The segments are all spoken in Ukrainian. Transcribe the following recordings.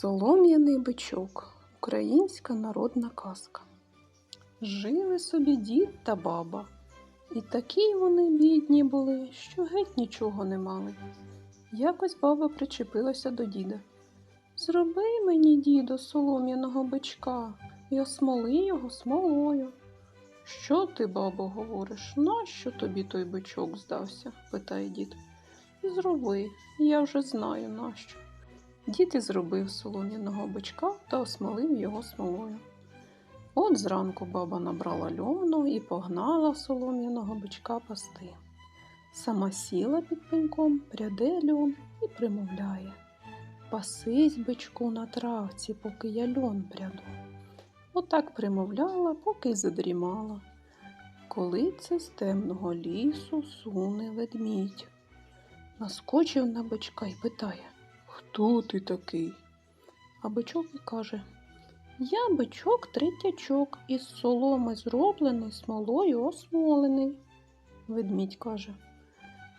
Солом'яний бичок українська народна казка. Жили собі дід та баба, і такі вони бідні були, що геть нічого не мали. Якось баба причепилася до діда. Зроби мені, дідо, солом'яного бичка і осмоли його смолою. Що ти, бабо, говориш? Нащо тобі той бичок здався? питає дід. Зроби, я вже знаю нащо. Дід і зробив солом'яного бичка та осмолив його смолою. От зранку баба набрала льону і погнала солом'яного бичка пасти. Сама сіла під пеньком, пряде льон і примовляє Пасись, бичку, на травці, поки я льон пряду. Отак примовляла, поки й задрімала. Коли це з темного лісу суне ведмідь. Наскочив на бичка й питає Хто ти такий? А бичок і каже Я бичок третячок, із соломи зроблений, смолою осмолений. Ведмідь каже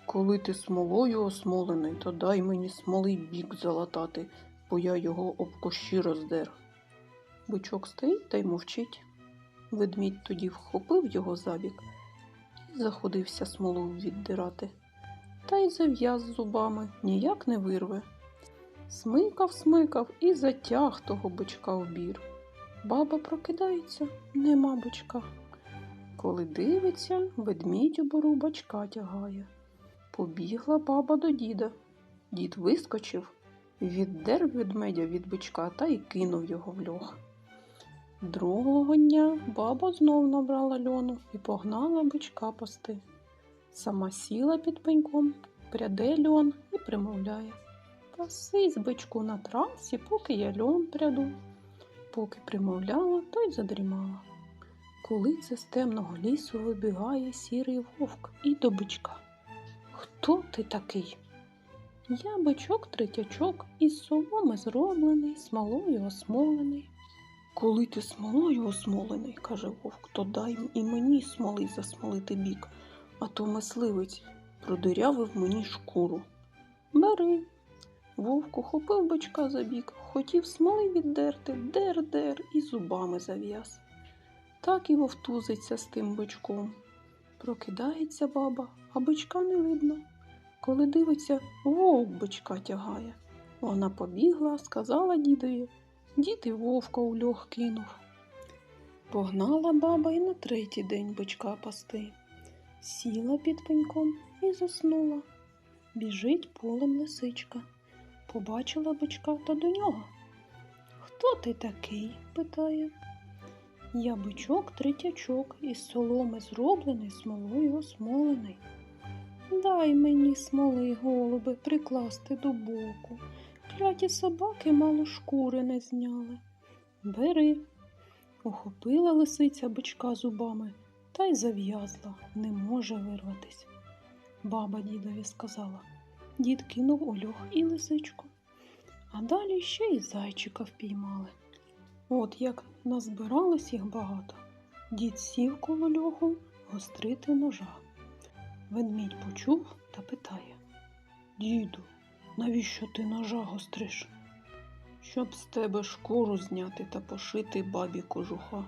Коли ти смолою осмолений, то дай мені смоли бік залатати, бо я його об кощі роздер. Бичок стоїть та й мовчить. Ведмідь тоді вхопив його забік і заходився смолу віддирати. Та й зав'яз зубами ніяк не вирве. Смикав, смикав і затяг того бичка в бір. Баба прокидається, нема бичка. Коли дивиться, ведмідь у бору бачка тягає. Побігла баба до діда. Дід вискочив, віддер ведмедя від бичка та й кинув його в льох. Другого дня баба знов набрала льону і погнала бичка пасти. Сама сіла під пеньком, пряде льон і примовляє. Пасись, бичку, на трасі, поки я льон пряду. Поки примовляла, то й задрімала. Коли це з темного лісу вибігає сірий вовк і до бичка. Хто ти такий? Я бичок третячок, із соломи зроблений, смолою осмолений. Коли ти смолою осмолений, каже вовк, то дай і мені смоли засмолити бік, а то мисливець продирявив мені шкуру. Бери. Вовк ухопив бичка за бік, хотів смоли віддерти, дер-дер і зубами зав'яз. Так і вовтузиться з тим бичком. Прокидається баба, а бичка не видно. Коли дивиться, вовк бичка тягає. Вона побігла, сказала дідові. Дід і вовка у льох кинув. Погнала баба і на третій день бичка пасти. Сіла під пеньком і заснула. Біжить полем лисичка. Побачила бичка та до нього. Хто ти такий? питає. Я бичок третячок, із соломи зроблений, смолою осмолений. Дай мені смоли, голуби, прикласти до боку. Кляті собаки мало шкури не зняли. Бери. Ухопила лисиця бичка зубами та й зав'язла, не може вирватись. Баба дідові сказала. Дід кинув у льох і лисичку, а далі ще й зайчика впіймали. От як назбиралось їх багато, дід сів коло льоху гострити ножа. Ведмідь почув та питає Діду, навіщо ти ножа гостриш? Щоб з тебе шкуру зняти та пошити бабі кожуха.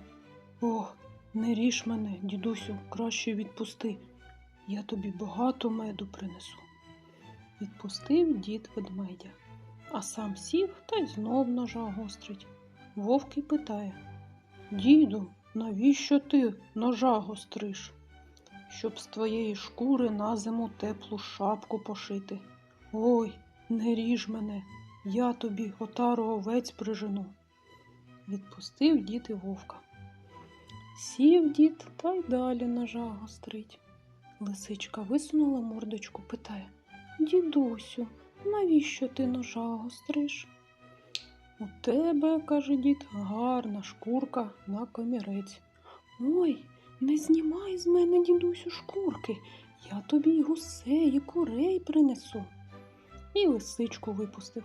Ох, не ріж мене, дідусю, краще відпусти. Я тобі багато меду принесу. Відпустив дід ведмедя, а сам сів та й знов ножа гострить. Вовк і питає Діду, навіщо ти ножа гостриш? Щоб з твоєї шкури на зиму теплу шапку пошити. Ой, не ріж мене, я тобі отару овець прижену. Відпустив дід і вовка. Сів дід та й далі ножа гострить. Лисичка висунула мордочку, питає Дідусю, навіщо ти ножа гостриш? У тебе, каже дід, гарна шкурка на комірець. Ой, не знімай з мене, дідусю, шкурки, я тобі й гусей, і курей принесу. І лисичку випустив.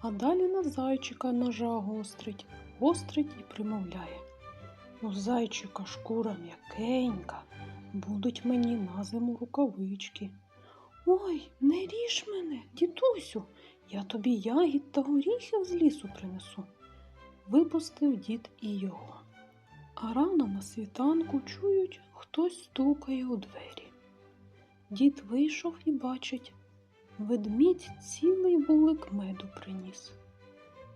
А далі на зайчика ножа гострить, гострить і примовляє. У зайчика шкура м'якенька, будуть мені на зиму рукавички. Ой, не ріж мене, дідусю, Я тобі ягід та горіхів з лісу принесу. Випустив дід і його. А рано на світанку чують, хтось стукає у двері. Дід вийшов і бачить, ведмідь цілий вулик меду приніс.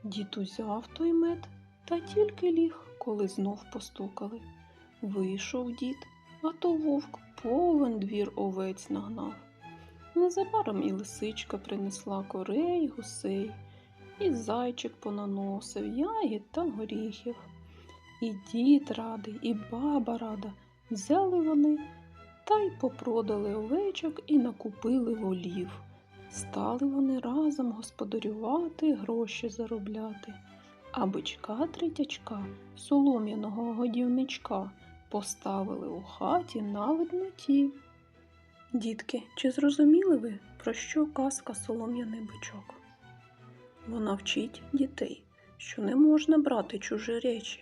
Дід узяв той мед та тільки ліг, коли знов постукали. Вийшов дід, а то вовк повен двір овець нагнав. Незабаром і лисичка принесла корей, гусей, і зайчик понаносив ягід та горіхів. І дід радий, і баба рада взяли вони та й попродали овечок і накупили волів. Стали вони разом господарювати, гроші заробляти, а бичка третячка, солом'яного годівничка, поставили у хаті на видноті. Дітки, чи зрозуміли ви, про що казка солом'яний бичок? Вона вчить дітей, що не можна брати чужі речі,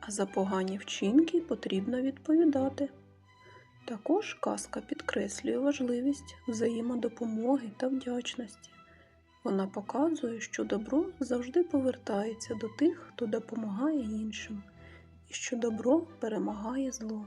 а за погані вчинки потрібно відповідати. Також казка підкреслює важливість взаємодопомоги та вдячності. Вона показує, що добро завжди повертається до тих, хто допомагає іншим, і що добро перемагає зло.